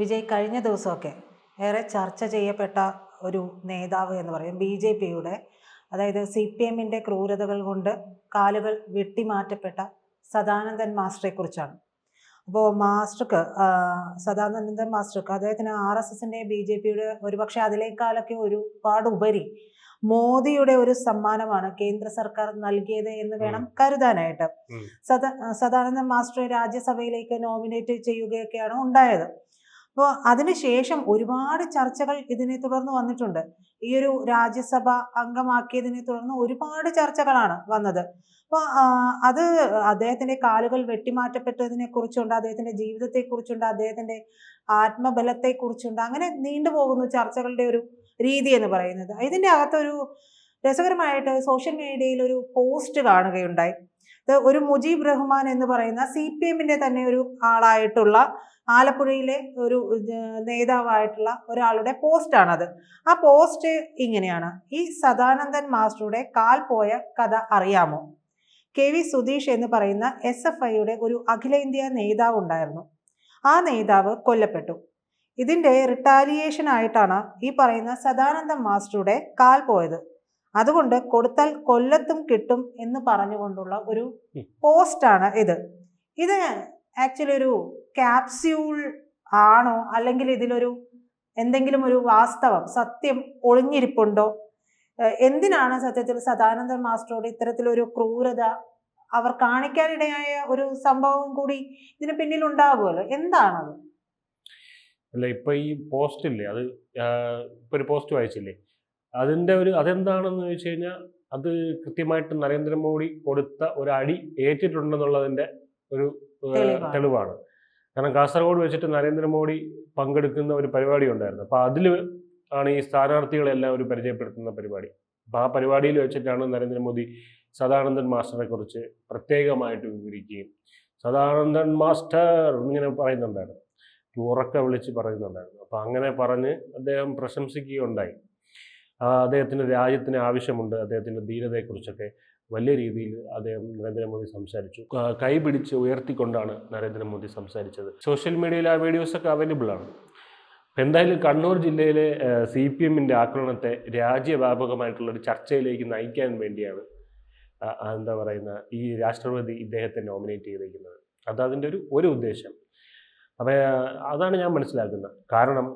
വിജയ് കഴിഞ്ഞ ദിവസമൊക്കെ ഏറെ ചർച്ച ചെയ്യപ്പെട്ട ഒരു നേതാവ് എന്ന് പറയും. ബി ജെ പിയുടെ അതായത് സി പി എമ്മിന്റെ ക്രൂരതകൾ കൊണ്ട് കാലുകൾ വെട്ടിമാറ്റപ്പെട്ട സദാനന്ദൻ മാസ്റ്ററെക്കുറിച്ചാണ്. അപ്പോൾ മാസ്റ്റർക്ക് സദാനന്ദൻ മാസ്റ്റർക്ക് അദ്ദേഹത്തിന് ആർ എസ് എസിന്റെ ബി ജെ പിയുടെ ഒരുപക്ഷെ അതിലേക്കാളൊക്കെ ഒരുപാട് ഉപരി മോദിയുടെ ഒരു സമ്മാനമാണ് കേന്ദ്ര സർക്കാർ നൽകിയത് എന്ന് വേണം കരുതാനായിട്ട്. സദാ സദാനന്ദൻ മാസ്റ്ററെ രാജ്യസഭയിലേക്ക് നോമിനേറ്റ് ചെയ്യുകയൊക്കെയാണ് ഉണ്ടായത്. അപ്പോൾ അതിനുശേഷം ഒരുപാട് ചർച്ചകൾ ഇതിനെ തുടർന്ന് വന്നിട്ടുണ്ട്. ഈ ഒരു രാജ്യസഭ അംഗമാക്കിയതിനെ തുടർന്ന് ഒരുപാട് ചർച്ചകളാണ് വന്നത്. അപ്പോൾ അത് അദ്ദേഹത്തിന്റെ കാലുകൾ വെട്ടിമാറ്റപ്പെട്ടതിനെ കുറിച്ചുണ്ട് അദ്ദേഹത്തിന്റെ ജീവിതത്തെ കുറിച്ചുണ്ട് അദ്ദേഹത്തിന്റെ ആത്മബലത്തെ കുറിച്ചുണ്ട് അങ്ങനെ നീണ്ടുപോകുന്നു ചർച്ചകളുടെ ഒരു രീതി എന്ന് പറയുന്നത്. ഇതിന്റെ അകത്തൊരു രസകരമായിട്ട് സോഷ്യൽ മീഡിയയിൽ ഒരു പോസ്റ്റ് കാണുകയുണ്ടായി. ഒരു മുജീബ് റഹ്മാൻ എന്ന് പറയുന്ന സി പി എമ്മിന്റെ തന്നെ ഒരു ആളായിട്ടുള്ള ആലപ്പുഴയിലെ ഒരു നേതാവായിട്ടുള്ള ഒരാളുടെ പോസ്റ്റാണത് ആ പോസ്റ്റ് ഇങ്ങനെയാണ്. ഈ സദാനന്ദൻ മാസ്റ്ററുടെ കാൽ പോയ കഥ അറിയാമോ? കെ വി സുധീഷ് എന്ന് പറയുന്ന എസ് എഫ് ഐയുടെ ഒരു അഖിലേന്ത്യാ നേതാവ് ഉണ്ടായിരുന്നു. ആ നേതാവ് കൊല്ലപ്പെട്ടു. ഇതിന്റെ റിട്ടാലിയേഷൻ ആയിട്ടാണ് ഈ പറയുന്ന സദാനന്ദ മാസ്റ്ററുടെ കാൽ പോയത്. അതുകൊണ്ട് കൊടുത്താൽ കൊല്ലത്തും കിട്ടും എന്ന് പറഞ്ഞുകൊണ്ടുള്ള ഒരു. പോസ്റ്റാണ് ഇത്. ഇത് ആക്ച്വലി ഒരു ക്യാപ്സ്യൂൾ ആണോ? അല്ലെങ്കിൽ ഇതിലൊരു എന്തെങ്കിലും ഒരു വാസ്തവം സത്യം ഒളിഞ്ഞിരിപ്പുണ്ടോ? എന്തിനാണ് സത്യത്തിൽ സദാനന്ദൻ മാസ്റ്ററോട് ഇത്തരത്തിലൊരു ക്രൂരത അവർ കാണിക്കാനിടയായ ഒരു സംഭവം കൂടി ഇതിന് പിന്നിൽ ഉണ്ടാകുമല്ലോ എന്താണത്? അല്ല ഇപ്പൊ ഈ പോസ്റ്റ് ഇല്ലേ അത് ഇപ്പൊ ഒരു പോസ്റ്റ് വായിച്ചില്ലേ? അതിന്റെ ഒരു അതെന്താണെന്ന് ചോദിച്ചു കഴിഞ്ഞാൽ അത് കൃത്യമായിട്ട് നരേന്ദ്രമോദി കൊടുത്ത ഒരു അടി ഏറ്റിട്ടുണ്ടെന്നുള്ളതിന്റെ ഒരു തെളിവാണ്. കാരണം കാസർഗോഡ് വെച്ചിട്ട് നരേന്ദ്രമോദി പങ്കെടുക്കുന്ന ഒരു പരിപാടി ഉണ്ടായിരുന്നു. അപ്പോൾ അതിൽ ആണ് ഈ സ്ഥാനാർത്ഥികളെല്ലാം ഒരു പരിചയപ്പെടുത്തുന്ന പരിപാടി. അപ്പോൾ ആ പരിപാടിയിൽ വെച്ചിട്ടാണ് നരേന്ദ്രമോദി സദാനന്ദൻ മാസ്റ്ററെ കുറിച്ച് പ്രത്യേകമായിട്ട് വിവരിക്കുകയും സദാനന്ദൻ മാസ്റ്റർ ഇങ്ങനെ പറയുന്നുണ്ടായിരുന്നു. ഉറക്കെ വിളിച്ച് പറയുന്നുണ്ടായിരുന്നു. അപ്പോൾ അങ്ങനെ പറഞ്ഞ് അദ്ദേഹം പ്രശംസിക്കുകയുണ്ടായി. അദ്ദേഹത്തിന് രാജ്യത്തിന് ആവശ്യമുണ്ട്. അദ്ദേഹത്തിന്റെ ധീരതയെക്കുറിച്ചൊക്കെ വലിയ രീതിയിൽ അദ്ദേഹം നരേന്ദ്രമോദി സംസാരിച്ചു. കൈപിടിച്ച് ഉയർത്തിക്കൊണ്ടാണ് നരേന്ദ്രമോദി സംസാരിച്ചത്. സോഷ്യൽ മീഡിയയിൽ ആ വീഡിയോസൊക്കെ അവൈലബിൾ ആണ്. എന്തായാലും കണ്ണൂർ ജില്ലയിലെ സി പി എമ്മിന്റെ ആക്രമണത്തെ രാജ്യവ്യാപകമായിട്ടുള്ള ഒരു ചർച്ചയിലേക്ക് നയിക്കാൻ വേണ്ടിയാണ് എന്താ പറയുന്ന ഈ രാഷ്ട്രപതി ഇദ്ദേഹത്തെ നോമിനേറ്റ് ചെയ്തിരിക്കുന്നത്. അത് അതിന്റെ ഒരു ഒരു ഉദ്ദേശം. അപ്പം അതാണ് ഞാൻ മനസ്സിലാക്കുന്നത്. കാരണം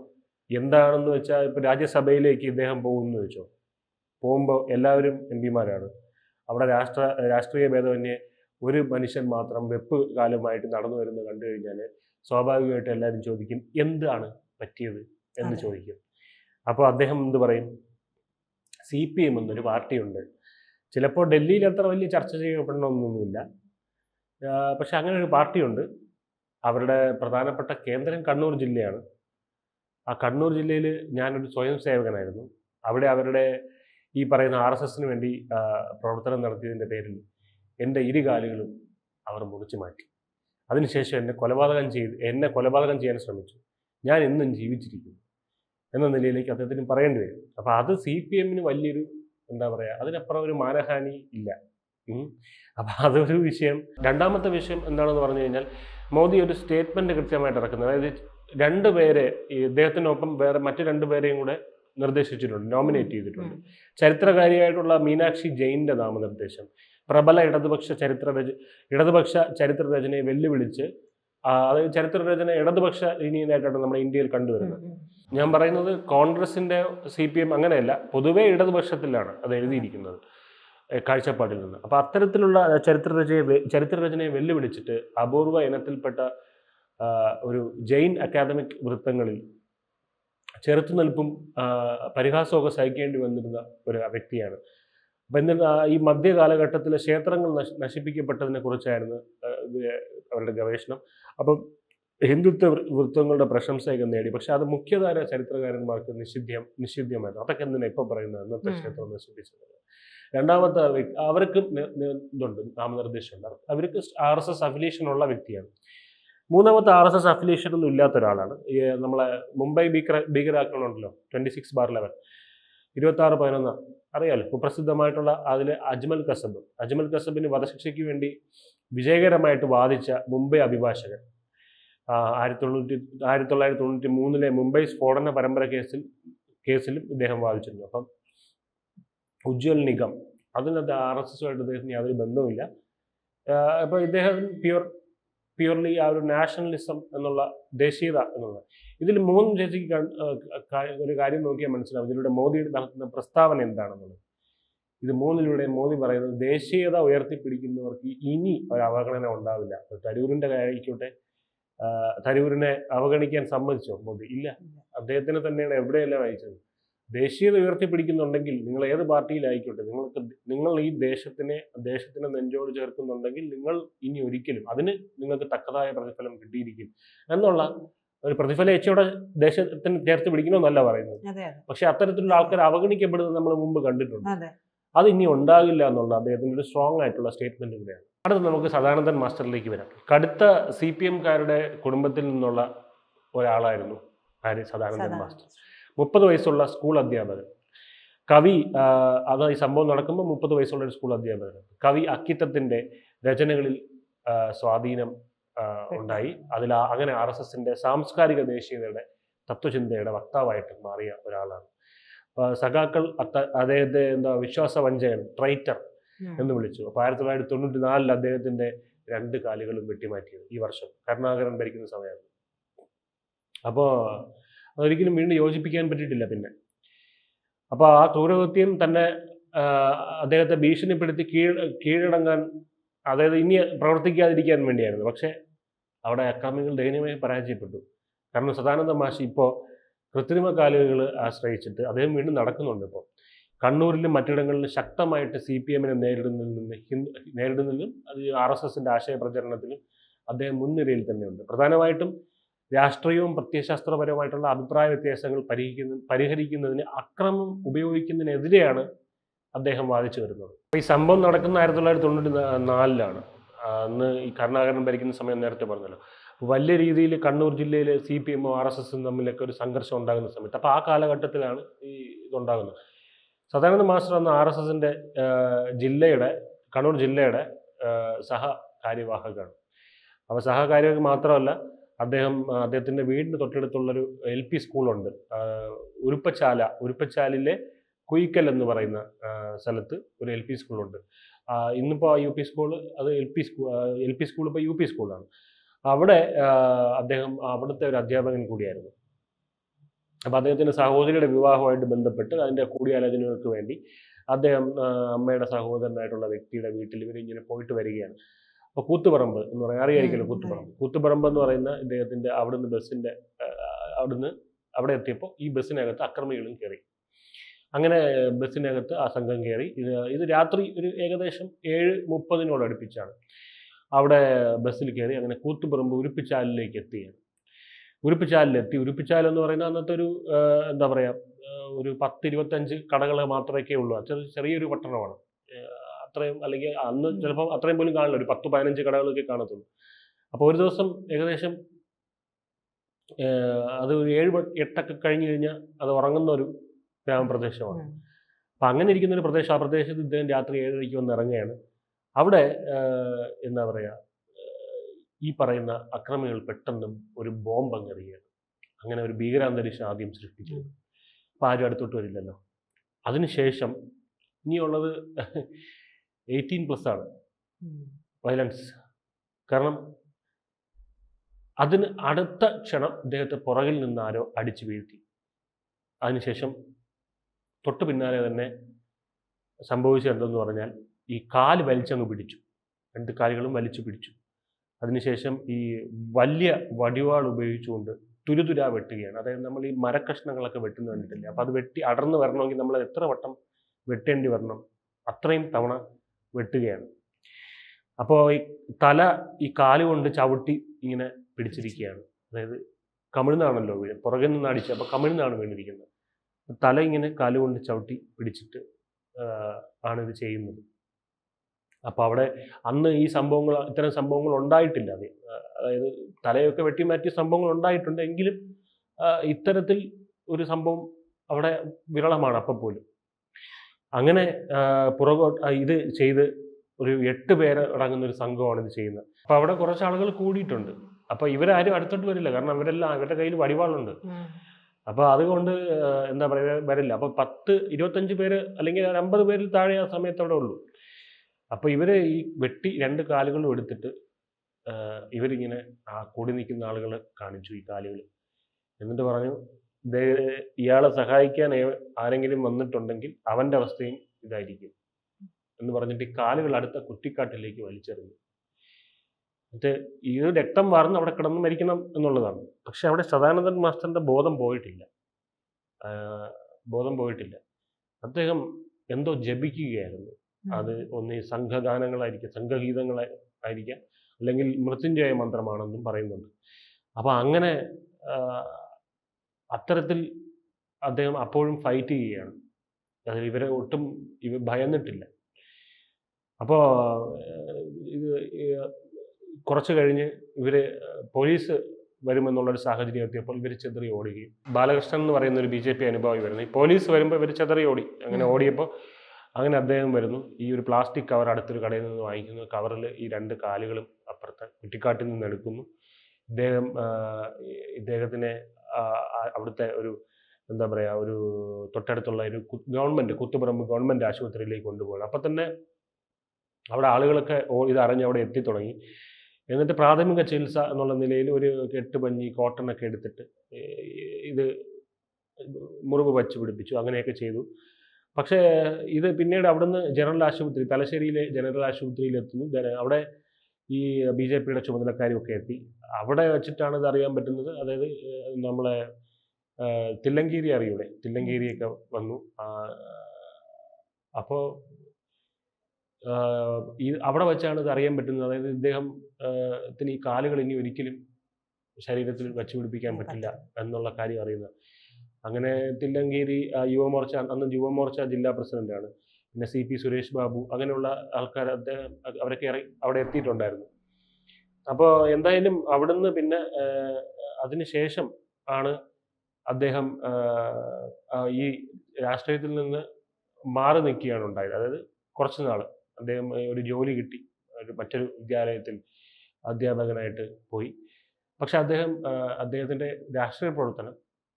എന്താണെന്ന് വെച്ചാൽ ഇപ്പോൾ രാജ്യസഭയിലേക്ക് ഇദ്ദേഹം പോകുമെന്ന് വെച്ചോ പോകുമ്പോൾ എല്ലാവരും എം പിമാരാണ്. അവിടെ രാഷ്ട്ര രാഷ്ട്രീയ ഭേദമന്യേ ഒരു മനുഷ്യൻ മാത്രം വെപ്പ് കാലമായിട്ട് നടന്നു വരുന്നത് കണ്ടു കഴിഞ്ഞാൽ സ്വാഭാവികമായിട്ട് എല്ലാവരും ചോദിക്കും എന്താണ് പറ്റിയത് എന്ന് ചോദിക്കും. അപ്പോൾ അദ്ദേഹം എന്ത് പറയും? സി പി എം എന്നൊരു പാർട്ടിയുണ്ട്. ചിലപ്പോൾ ഡൽഹിയിൽ അത്ര വലിയ ചർച്ച ചെയ്യപ്പെടണമെന്നൊന്നുമില്ല പക്ഷെ അങ്ങനെ ഒരു പാർട്ടിയുണ്ട്. അവരുടെ പ്രധാനപ്പെട്ട കേന്ദ്രം കണ്ണൂർ ജില്ലയാണ്. ആ കണ്ണൂർ ജില്ലയിൽ ഞാനൊരു സ്വയം സേവകനായിരുന്നു. അവിടെ അവരുടെ ഈ പറയുന്ന ആർ എസ് എസിന് വേണ്ടി പ്രവർത്തനം നടത്തിയതിന്റെ പേരിൽ എന്റെ ഇരു കാലുകളും അവർ മുറിച്ചു മാറ്റി. അതിനുശേഷം എന്നെ കൊലപാതകം ചെയ്ത് എന്നെ കൊലപാതകം ചെയ്യാൻ ശ്രമിച്ചു. ഞാൻ ഇന്നും ജീവിച്ചിരിക്കുന്നു എന്ന നിലയിലേക്ക് അദ്ദേഹത്തിന് പറയേണ്ടി വരും. അപ്പോൾ അത് സി പി എമ്മിന് വലിയൊരു എന്താ പറയുക അതിനപ്പുറം ഒരു മാനഹാനി ഇല്ല. അപ്പോൾ അതൊരു വിഷയം. രണ്ടാമത്തെ വിഷയം എന്താണെന്ന് പറഞ്ഞു കഴിഞ്ഞാൽ മോദി ഒരു സ്റ്റേറ്റ്മെന്റ് കൃത്യമായിട്ട് ഇറക്കുന്നത് അതായത് രണ്ട് പേരെ ഈ ഇദ്ദേഹത്തിനൊപ്പം വേറെ മറ്റു രണ്ട് പേരെയും കൂടെ നിർദ്ദേശിച്ചിട്ടുണ്ട് നോമിനേറ്റ് ചെയ്തിട്ടുണ്ട്. ചരിത്രകാരിയായിട്ടുള്ള മീനാക്ഷി ജെയിന്റെ നാമനിർദ്ദേശം. പ്രബല ഇടതുപക്ഷ ചരിത്ര രച ഇടതുപക്ഷ ചരിത്ര രചനയെ വെല്ലുവിളിച്ച് അതായത് ചരിത്ര രചന ഇടതുപക്ഷ രീതിയിലായിട്ടാണ് നമ്മുടെ ഇന്ത്യയിൽ കണ്ടുവരുന്നത്. ഞാൻ പറയുന്നത് കോൺഗ്രസിന്റെ സി പി എം അങ്ങനെയല്ല പൊതുവേ ഇടതുപക്ഷത്തിലാണ് അത് എഴുതിയിരിക്കുന്നത് കാഴ്ചപ്പാടിൽ നിന്ന്. അപ്പോൾ അത്തരത്തിലുള്ള ചരിത്ര രചയെ ചരിത്ര രചനയെ വെല്ലുവിളിച്ചിട്ട് അപൂർവ ഇനത്തിൽപ്പെട്ട ഒരു ജെയിൻ അക്കാദമിക് വൃത്തങ്ങളിൽ ചെറുത്തുനിൽപ്പും പരിഹാസമൊക്കെ സഹിക്കേണ്ടി വന്നിരുന്ന ഒരു വ്യക്തിയാണ്. അപ്പം എന്നിട്ട് ഈ മധ്യകാലഘട്ടത്തിലെ ക്ഷേത്രങ്ങൾ നശി നശിപ്പിക്കപ്പെട്ടതിനെ കുറിച്ചായിരുന്നു അവരുടെ ഗവേഷണം. അപ്പം ഹിന്ദുത്വ വൃത്തങ്ങളുടെ പ്രശംസയൊക്കെ നേടി. പക്ഷെ അത് മുഖ്യധാര ചരിത്രകാരന്മാർക്ക് നിഷിദ്ധ്യം നിഷിദ്ധ്യമായിരുന്നു. അതൊക്കെ എന്തിനാ ഇപ്പം പറയുന്നത്? ഇന്നത്തെ. ക്ഷേത്രം നശിപ്പിച്ചത്. രണ്ടാമത്തെ അവർക്ക് ഇതുണ്ട് നാമനിർദ്ദേശമുണ്ട്. അവർക്ക് ആർ എസ് എസ് അഫിലിയേഷൻ ഉള്ള വ്യക്തിയാണ്. മൂന്നാമത്തെ ആർ എസ് എസ് അഫിലിയേഷൻ ഒന്നും ഇല്ലാത്ത ഒരാളാണ്. നമ്മളെ മുംബൈ ഭീകര ഭീകരാക്രമണം ട്വന്റി സിക്സ് ബാർ ലെവൻ ഇരുപത്തി ആറ് പതിനൊന്ന്. അറിയാലോ? കുപ്രസിദ്ധമായിട്ടുള്ള അതിൽ അജ്മൽ കസബ്. അജ്മൽ കസബിന് വധശിക്ഷയ്ക്ക് വേണ്ടി വിജയകരമായിട്ട് വാദിച്ച മുംബൈ അഭിഭാഷകൻ. ആയിരത്തി തൊണ്ണൂറ്റി ആയിരത്തി തൊള്ളായിരത്തി തൊണ്ണൂറ്റി മൂന്നിലെ മുംബൈ സ്ഫോടന പരമ്പര കേസിൽ കേസിലും ഇദ്ദേഹം വാദിച്ചിരുന്നു. അപ്പം ഉജ്ജ്വൽ നിഗം. അതിനകത്ത് ആർ എസ് എസുമായിട്ട് ഇദ്ദേഹത്തിന് യാതൊരു ബന്ധവുമില്ല. അപ്പോൾ ഇദ്ദേഹം പ്യുവർ പ്യുവർലി ആ ഒരു നാഷണലിസം എന്നുള്ള ദേശീയത എന്നുള്ളത് ഇതിൽ മൂന്ന് ചേച്ചിക്ക് ഒരു കാര്യം നോക്കിയാൽ മനസ്സിലാവും. ഇതിലൂടെ മോദി നടത്തുന്ന പ്രസ്താവന എന്താണെന്നുള്ളത്. ഇത് മൂന്നിലൂടെ മോദി പറയുന്നത് ദേശീയത ഉയർത്തിപ്പിടിക്കുന്നവർക്ക് ഇനി ഒരു അവഗണന ഉണ്ടാവില്ല. തരൂരിന്റെ തരൂരിന്റെ ആയിക്കോട്ടെ തരൂരിനെ അവഗണിക്കാൻ സമ്മതിച്ചോ മോദി? ഇല്ല. അദ്ദേഹത്തിന് തന്നെയാണ് എവിടെയെല്ലാം അയച്ചത്? ദേശീയത ഉയർത്തിപ്പിടിക്കുന്നുണ്ടെങ്കിൽ നിങ്ങൾ ഏത് പാർട്ടിയിലായിക്കോട്ടെ നിങ്ങൾക്ക് നിങ്ങൾ ഈ ദേശത്തിനെ ദേശത്തിനെ നെഞ്ചോട് ചേർക്കുന്നുണ്ടെങ്കിൽ നിങ്ങൾ ഇനി ഒരിക്കലും അതിന് നിങ്ങൾക്ക് തക്കതായ പ്രതിഫലം കിട്ടിയിരിക്കും എന്നുള്ള ഒരു പ്രതിഫല ഏച്ചയുടെ ദേശത്തിന് ചേർത്ത് പിടിക്കണമെന്നല്ല പറയുന്നത്. പക്ഷെ അത്തരത്തിലുള്ള ആൾക്കാർ അവഗണിക്കപ്പെടുന്നത് നമ്മൾ മുമ്പ് കണ്ടിട്ടുണ്ട്. അതെ. ഇനി ഉണ്ടാകില്ല എന്നുള്ള അദ്ദേഹത്തിന്റെ ഒരു സ്ട്രോങ് ആയിട്ടുള്ള സ്റ്റേറ്റ്മെന്റ് കൂടെയാണ്. അടുത്ത് നമുക്ക് സദാനന്ദൻ മാസ്റ്ററിലേക്ക് വരാം. കടുത്ത സി പി എംകാരുടെ കുടുംബത്തിൽ നിന്നുള്ള ഒരാളായിരുന്നു ആര്? സദാനന്ദൻ മാസ്റ്റർ. മുപ്പത് വയസ്സുള്ള സ്കൂൾ അധ്യാപകൻ. കവി അത് ഈ സംഭവം നടക്കുമ്പോൾ മുപ്പത് വയസ്സുള്ള ഒരു സ്കൂൾ അധ്യാപകൻ. കവി അക്കിത്തത്തിന്റെ രചനകളിൽ സ്വാധീനം ഉണ്ടായി. അതിൽ അങ്ങനെ ആർ എസ് എസിന്റെ സാംസ്കാരിക ദേശീയതയുടെ തത്വചിന്തയുടെ വക്താവായിട്ട് മാറിയ ഒരാളാണ്. സഖാക്കൾ അത്ത അദ്ദേഹത്തെ എന്താ വിശ്വാസവഞ്ചകൻ ട്രൈറ്റർ എന്ന് വിളിച്ചു. അപ്പോൾ ആയിരത്തി തൊള്ളായിരത്തി തൊണ്ണൂറ്റി നാലിൽ അദ്ദേഹത്തിന്റെ രണ്ട് കാലുകളും വെട്ടിമാറ്റിയത് ഈ വർഷം. കരുണാകരൻ ഭരിക്കുന്ന സമയമാണ്. അപ്പോൾ അതൊരിക്കലും വീണ്ടും യോജിപ്പിക്കാൻ പറ്റിയിട്ടില്ല പിന്നെ. അപ്പോൾ ആ ക്രൂരകൃത്യം തന്നെ അദ്ദേഹത്തെ ഭീഷണിപ്പെടുത്തി കീഴ് കീഴടങ്ങാൻ അതായത് ഇനി പ്രവർത്തിക്കാതിരിക്കാൻ വേണ്ടിയായിരുന്നു. പക്ഷേ അവിടെ അക്രമികൾ ദയനീയമായി പരാജയപ്പെട്ടു. കാരണം സദാനന്ദ മാഷി ഇപ്പോൾ കൃത്രിമ കാലുകൾ ആശ്രയിച്ചിട്ട് അദ്ദേഹം വീണ്ടും നടക്കുന്നുണ്ട് ഇപ്പോൾ കണ്ണൂരിലും മറ്റിടങ്ങളിലും ശക്തമായിട്ട് സി പി എമ്മിനെ നേരിടുന്നതിൽ നിന്ന് ഹിന്ദു നേരിടുന്നതിലും അത് ആർ എസ് എസിന്റെ ആശയ പ്രചരണത്തിലും അദ്ദേഹം മുൻനിരയിൽ തന്നെയുണ്ട്. പ്രധാനമായിട്ടും രാഷ്ട്രീയവും പ്രത്യയശാസ്ത്രപരവുമായിട്ടുള്ള അഭിപ്രായ വ്യത്യാസങ്ങൾ പരിഹരിക്കുന്ന പരിഹരിക്കുന്നതിന് അക്രമം ഉപയോഗിക്കുന്നതിനെതിരെയാണ് അദ്ദേഹം വാദിച്ചു വരുന്നത്. ഈ സംഭവം നടക്കുന്ന ആയിരത്തി തൊള്ളായിരത്തി തൊണ്ണൂറ്റി നാലിലാണ്. അന്ന് ഈ കരുണാകരൻ ഭരിക്കുന്ന സമയം നേരത്തെ പറഞ്ഞല്ലോ. വലിയ രീതിയിൽ കണ്ണൂർ ജില്ലയിൽ സി പി എമ്മും ആർ എസ് എസും തമ്മിലൊക്കെ ഒരു സംഘർഷം ഉണ്ടാകുന്ന സമയത്ത് അപ്പോൾ ആ കാലഘട്ടത്തിലാണ് ഈ ഇതുണ്ടാകുന്നത്. സദാനന്ദ മാസ്റ്റർ എന്ന ആർ എസ് എസിന്റെ ജില്ലയുടെ കണ്ണൂർ ജില്ലയുടെ സഹ കാര്യവാഹകമാണ് അപ്പോൾ സഹകാര്യവാഹക മാത്രമല്ല അദ്ദേഹം അദ്ദേഹത്തിന്റെ വീടിന് തൊട്ടടുത്തുള്ളൊരു എൽ പി സ്കൂളുണ്ട്. ഉരുപ്പച്ചാല ഉരുപ്പച്ചാലിലെ കുയിക്കൽ എന്ന് പറയുന്ന സ്ഥലത്ത് ഒരു എൽ പി സ്കൂളുണ്ട്. ഇന്നിപ്പോൾ യു പി സ്കൂൾ അത് L P school L P school ഇപ്പോൾ യു പി സ്കൂളാണ്. അവിടെ അദ്ദേഹം അവിടുത്തെ ഒരു അധ്യാപകൻ കൂടിയായിരുന്നു. അപ്പോൾ അദ്ദേഹത്തിന്റെ സഹോദരിയുടെ വിവാഹമായിട്ട് ബന്ധപ്പെട്ട് അതിന്റെ കൂടിയാലോചനകൾക്ക് വേണ്ടി അദ്ദേഹം അമ്മയുടെ സഹോദരനായിട്ടുള്ള വ്യക്തിയുടെ വീട്ടിൽ ഇവർ ഇങ്ങനെ പോയിട്ട് വരികയാണ്. അപ്പോൾ കൂത്തുപറമ്പ് എന്ന് പറയാൻ അറിയായിരിക്കല്ലോ കൂത്തുപറമ്പ്. കൂത്തുപറമ്പ് എന്ന് പറയുന്ന ഇദ്ദേഹത്തിന്റെ അവിടുന്ന് ബസ്സിന്റെ അവിടുന്ന് അവിടെ എത്തിയപ്പോൾ ഈ ബസ്സിനകത്ത് അക്രമികളും കയറി അങ്ങനെ ബസ്സിനകത്ത് ആ സംഘം കയറി ഇത് ഇത് രാത്രി ഒരു ഏകദേശം ഏഴ് മുപ്പതിനോട് അടുപ്പിച്ചാണ് അവിടെ ബസ്സിൽ കയറി അങ്ങനെ കൂത്തുപറമ്പ് ഉരുപ്പിച്ചാലിലേക്ക് എത്തിയാണ് ഉരുപ്പിച്ചാലിലെത്തി. ഉരുപ്പിച്ചാൽ എന്ന് പറയുന്ന അന്നത്തെ ഒരു എന്താ പറയുക ഒരു പത്ത് ഇരുപത്തഞ്ച് കടകൾ മാത്രമേ ഉള്ളൂ ചെറിയൊരു പട്ടണമാണ്. അത്രയും അല്ലെങ്കിൽ അന്ന്. ചിലപ്പോൾ അത്രയും പോലും കാണില്ല. ഒരു പത്ത് പതിനഞ്ച് കടകളൊക്കെ കാണത്തുള്ളൂ. അപ്പോൾ ഒരു ദിവസം ഏകദേശം അത് ഏഴ് എട്ടൊക്കെ കഴിഞ്ഞ് കഴിഞ്ഞാൽ അത് ഉറങ്ങുന്ന ഒരു ഗ്രാമപ്രദേശമാണ്. അപ്പം അങ്ങനെ ഇരിക്കുന്ന ഒരു പ്രദേശം ആ പ്രദേശത്ത് ഇദ്ദേഹം രാത്രി ഏഴരയ്ക്ക് വന്ന് ഇറങ്ങുകയാണ്. അവിടെ എന്താ പറയുക ഈ പറയുന്ന അക്രമികൾ പെട്ടെന്നും ഒരു ബോംബ് അങ്ങെറിയുകയാണ് അങ്ങനെ ഒരു ഭീകരാന്തരീക്ഷം ആദ്യം സൃഷ്ടിച്ചു. അപ്പം ആരും അടുത്തോട്ട് വരില്ലല്ലോ. അതിനുശേഷം ഇനിയുള്ളത് എയ്റ്റീൻ പ്ലസ് ആണ്. വയലൻസ് കാരണം അതിന് അടുത്ത ക്ഷണം അദ്ദേഹത്തെ പുറകിൽ നിന്ന് ആരോ അടിച്ചു വീഴ്ത്തി. അതിനുശേഷം തൊട്ട് പിന്നാലെ തന്നെ സംഭവിച്ചത് എന്തെന്ന് പറഞ്ഞാൽ ഈ കാൽ വലിച്ചങ്ങ് പിടിച്ചു. രണ്ട് കാലുകളും വലിച്ചു പിടിച്ചു. അതിനുശേഷം ഈ വലിയ വടിവാൾ ഉപയോഗിച്ചുകൊണ്ട് തുരുതുരാ വെട്ടുകയാണ്. അതായത് നമ്മൾ ഈ മരക്കഷ്ണങ്ങളൊക്കെ വെട്ടുന്ന കണ്ടിട്ടില്ലേ? അപ്പോൾ അത് വെട്ടി അടർന്നു വരണമെങ്കിൽ നമ്മൾ എത്ര വട്ടം വെട്ടേണ്ടി വരണം? അത്രയും തവണ വെട്ടുകയാണ്. അപ്പോൾ ഈ തല ഈ കാൽ കൊണ്ട് ചവിട്ടി ഇങ്ങനെ പിടിച്ചിരിക്കുകയാണ്. അതായത് കമിഴ്ന്നാണല്ലോ വീണ് പുറകിൽ നിന്ന് അടിച്ച് അപ്പോൾ കമിഴ്ന്നാണ് വീണിരിക്കുന്നത്. തല ഇങ്ങനെ കാലുകൊണ്ട് ചവിട്ടി പിടിച്ചിട്ട് ആണ് ഇത് ചെയ്യുന്നത്. അപ്പോൾ അവിടെ അന്ന് ഈ സംഭവങ്ങൾ ഇത്തരം സംഭവങ്ങൾ ഉണ്ടായിട്ടില്ല അത്. അതായത് തലയൊക്കെ വെട്ടിമാറ്റിയ സംഭവങ്ങൾ ഉണ്ടായിട്ടുണ്ട്. എങ്കിലും ഇത്തരത്തിൽ ഒരു സംഭവം അവിടെ വിരളമാണ് അപ്പം പോലും. അങ്ങനെ പുറകോട്ട് ഇത് ചെയ്ത് ഒരു എട്ട് പേര് അടങ്ങുന്ന ഒരു സംഘമാണ് ഇത് ചെയ്യുന്നത്. അപ്പോൾ അവിടെ കുറച്ച് ആളുകൾ കൂടിയിട്ടുണ്ട്. അപ്പോൾ ഇവരാരും അടുത്തോട്ട് വരില്ല. കാരണം ഇവരെല്ലാം ഇവരുടെ കയ്യിൽ വടിവാളുണ്ട്. അപ്പോൾ അതുകൊണ്ട് എന്താ പറയുക വരില്ല. അപ്പോൾ പത്ത് ഇരുപത്തഞ്ച് പേര് അല്ലെങ്കിൽ അമ്പത് പേരിൽ താഴെ ആ സമയത്ത് അവിടെ ഉള്ളൂ. അപ്പോൾ ഇവർ ഈ വെട്ടി രണ്ട് കാലുകളും എടുത്തിട്ട് ഇവരിങ്ങനെ ആ കൂടി നിൽക്കുന്ന ആളുകൾ കാണിച്ചു ഈ കാലുകൾ. എന്നിട്ട് പറഞ്ഞു "ദേ, ഇയാളെ സഹായിക്കാൻ ആരെങ്കിലും വന്നിട്ടുണ്ടെങ്കിൽ അവന്റെ അവസ്ഥയും ഇതായിരിക്കും എന്ന് പറഞ്ഞിട്ട് ഈ കാലുകൾ അടുത്ത കുറ്റിക്കാട്ടിലേക്ക് വലിച്ചെറിഞ്ഞു. എന്നിട്ട് ഇത് രക്തം വാർന്ന് അവിടെ കിടന്ന് മരിക്കണം എന്നുള്ളതാണ്. പക്ഷെ അവിടെ സദാനന്ദൻ മാസ്റ്ററിന്റെ ബോധം പോയിട്ടില്ല. ബോധം പോയിട്ടില്ല. അദ്ദേഹം എന്തോ ജപിക്കുകയായിരുന്നു. അത് ഒന്ന് ഈ സംഘഗാനങ്ങളായിരിക്കാം സംഘഗീതങ്ങളായിരിക്കാം അല്ലെങ്കിൽ മൃത്യുഞ്ജയ മന്ത്രമാണെന്നും പറയുന്നുണ്ട്. അപ്പോൾ അങ്ങനെ അത്തരത്തിൽ അദ്ദേഹം അപ്പോഴും ഫൈറ്റ് ചെയ്യുകയാണ്. അതിൽ ഇവരെ ഒട്ടും ഇവ ഭയന്നിട്ടില്ല. അപ്പോൾ ഇത് കുറച്ച് കഴിഞ്ഞ് ഇവർ പോലീസ് വരുമെന്നുള്ളൊരു സാഹചര്യം എത്തിയപ്പോൾ ഇവർ ചെതറി ഓടുകയും ബാലകൃഷ്ണൻ എന്ന് പറയുന്ന ഒരു ബി ജെ പി അനുഭവം വരുന്നു. ഈ പോലീസ് വരുമ്പോൾ ഇവർ ചെതറി ഓടി. അങ്ങനെ ഓടിയപ്പോൾ അങ്ങനെ അദ്ദേഹം വരുന്നു. ഈ ഒരു പ്ലാസ്റ്റിക് കവർ അടുത്തൊരു കടയിൽ നിന്ന് വാങ്ങിക്കുന്നു. കവറിൽ ഈ രണ്ട് കാലുകളും അപ്പുറത്തെ കുറ്റിക്കാട്ടിൽ നിന്ന് എടുക്കുന്നു. ഇദ്ദേഹം ഇദ്ദേഹത്തിനെ അവിടുത്തെ ഒരു എന്താ പറയുക ഒരു തൊട്ടടുത്തുള്ള ഒരു ഗവൺമെന്റ് കുത്തുപറമ്പ് ഗവൺമെന്റ് ആശുപത്രിയിലേക്ക് കൊണ്ടുപോകണം. അപ്പം തന്നെ അവിടെ ആളുകളൊക്കെ ഓ- ഇത് അറിഞ്ഞ് അവിടെ എത്തി തുടങ്ങി. എന്നിട്ട് പ്രാഥമിക ചികിത്സ എന്നുള്ള നിലയിൽ ഒരു കെട്ടുപഞ്ഞി കോട്ടൺ ഒക്കെ എടുത്തിട്ട് ഇത് മുറിവ് വച്ച് പിടിപ്പിച്ചു അങ്ങനെയൊക്കെ ചെയ്തു. പക്ഷേ ഇത് പിന്നീട് അവിടുന്ന് ജനറൽ ആശുപത്രി തലശ്ശേരിയിലെ ജനറൽ ആശുപത്രിയിൽ എത്തുന്നു അവിടെ ഈ ബി ജെ പിയുടെ ചുമതലക്കാരുമൊക്കെ എത്തി. അവിടെ വെച്ചിട്ടാണ് ഇത് അറിയാൻ പറ്റുന്നത്. അതായത് നമ്മളെ തില്ലങ്കേരി അറിയൂടെ? തില്ലങ്കേരിയൊക്കെ വന്നു. അപ്പോൾ ഈ അവിടെ വെച്ചാണ് ഇത് അറിയാൻ പറ്റുന്നത്. അതായത് ഇദ്ദേഹം ഏഹ്, ത്തിന് ഈ കാലുകൾ ഇനി ഒരിക്കലും ശരീരത്തിൽ വെച്ചു പിടിപ്പിക്കാൻ പറ്റില്ല എന്നുള്ള കാര്യം അറിയുന്നത്. അങ്ങനെ തില്ലങ്കേരി യുവമോർച്ച അന്ന് യുവമോർച്ച ജില്ലാ പ്രസിഡന്റാണ്. പിന്നെ സി പി സുരേഷ് ബാബു അങ്ങനെയുള്ള ആൾക്കാർ അദ്ദേഹം അവരൊക്കെ ഇറങ്ങി അവിടെ എത്തിയിട്ടുണ്ടായിരുന്നു. അപ്പോൾ എന്തായാലും അവിടുന്ന് പിന്നെ അതിന് ശേഷം ആണ് അദ്ദേഹം ഈ രാഷ്ട്രീയത്തിൽ നിന്ന് മാറി നിൽക്കുകയാണ് ഉണ്ടായത്. അതായത് കുറച്ച് നാൾ അദ്ദേഹം ഒരു ജോലി കിട്ടി. മറ്റൊരു വിദ്യാലയത്തിൽ അധ്യാപകനായിട്ട് പോയി. പക്ഷെ അദ്ദേഹം അദ്ദേഹത്തിന്റെ രാഷ്ട്രീയ പ്രവർത്തനം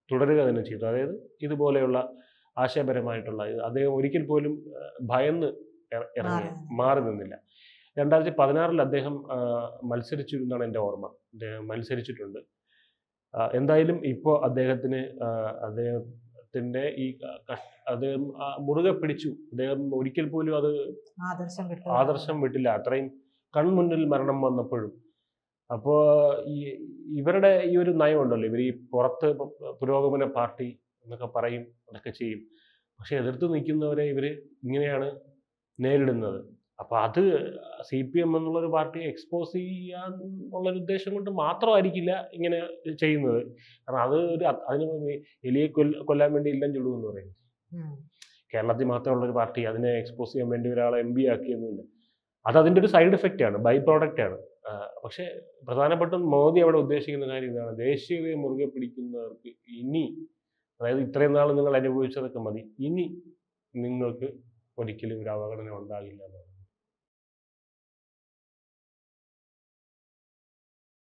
തുടരുക തന്നെ ചെയ്തു. അതായത് ഇതുപോലെയുള്ള ആശയപരമായിട്ടുള്ള അദ്ദേഹം ഒരിക്കൽ പോലും ഭയന്ന് ഇറ- ഇറങ്ങി മാറി നിന്നില്ല. രണ്ടായിരത്തി പതിനാറിൽ അദ്ദേഹം മത്സരിച്ചിരുന്നാണ് മത്സരിച്ചു എന്നാണ് എന്റെ ഓർമ്മ. അദ്ദേഹം മത്സരിച്ചിട്ടുണ്ട്. എന്തായാലും ഇപ്പോൾ അദ്ദേഹത്തിന് അദ്ദേഹത്തിന്റെ ഈ അദ്ദേഹം മുറുകെ പിടിച്ചു. അദ്ദേഹം ഒരിക്കൽ പോലും അത് ആദർശം വിട്ടില്ല. അത്രയും കൺമുന്നിൽ മരണം വന്നപ്പോഴും. അപ്പോൾ ഈ ഇവരുടെ ഈ ഒരു നയമുണ്ടല്ലോ. ഇവർ ഈ പുറത്ത് പുരോഗമന പാർട്ടി എന്നൊക്കെ പറയും അതൊക്കെ ചെയ്യും. പക്ഷെ എതിർത്ത് നിൽക്കുന്നവരെ ഇവർ ഇങ്ങനെയാണ് നേരിടുന്നത്. അപ്പോൾ അത് സി പി എം എന്നുള്ളൊരു പാർട്ടിയെ എക്സ്പോസ് ചെയ്യാൻ ഉള്ളൊരു ഉദ്ദേശം കൊണ്ട് മാത്രമായിരിക്കില്ല ഇങ്ങനെ ചെയ്യുന്നത്. കാരണം അത് ഒരു അത് അതിന് എലിയെ കൊല്ല കൊല്ലാൻ വേണ്ടി ഇല്ലം ചുടും എന്ന് പറയും കേരളത്തിൽ മാത്രമുള്ള ഒരു പാർട്ടി അതിനെ എക്സ്പോസ് ചെയ്യാൻ വേണ്ടി ഒരാളെ എം പി ആക്കിയെന്നുണ്ട്. അത് അതിന്റെ ഒരു സൈഡ് എഫക്റ്റ് ആണ് ബൈ പ്രോഡക്റ്റ് ആണ്. പക്ഷേ പ്രധാനപ്പെട്ട മോദി അവിടെ ഉദ്ദേശിക്കുന്ന കാര്യം ഇതാണ്. ദേശീയതയെ മുറുകെ പിടിക്കുന്നവർക്ക് ഇനി അതായത് ഇത്രയും നാൾ നിങ്ങൾ അനുഭവിച്ചതൊക്കെ മതി. ഇനി നിങ്ങൾക്ക് ഒരിക്കലും ഒരു അവഗണന ഉണ്ടാകില്ല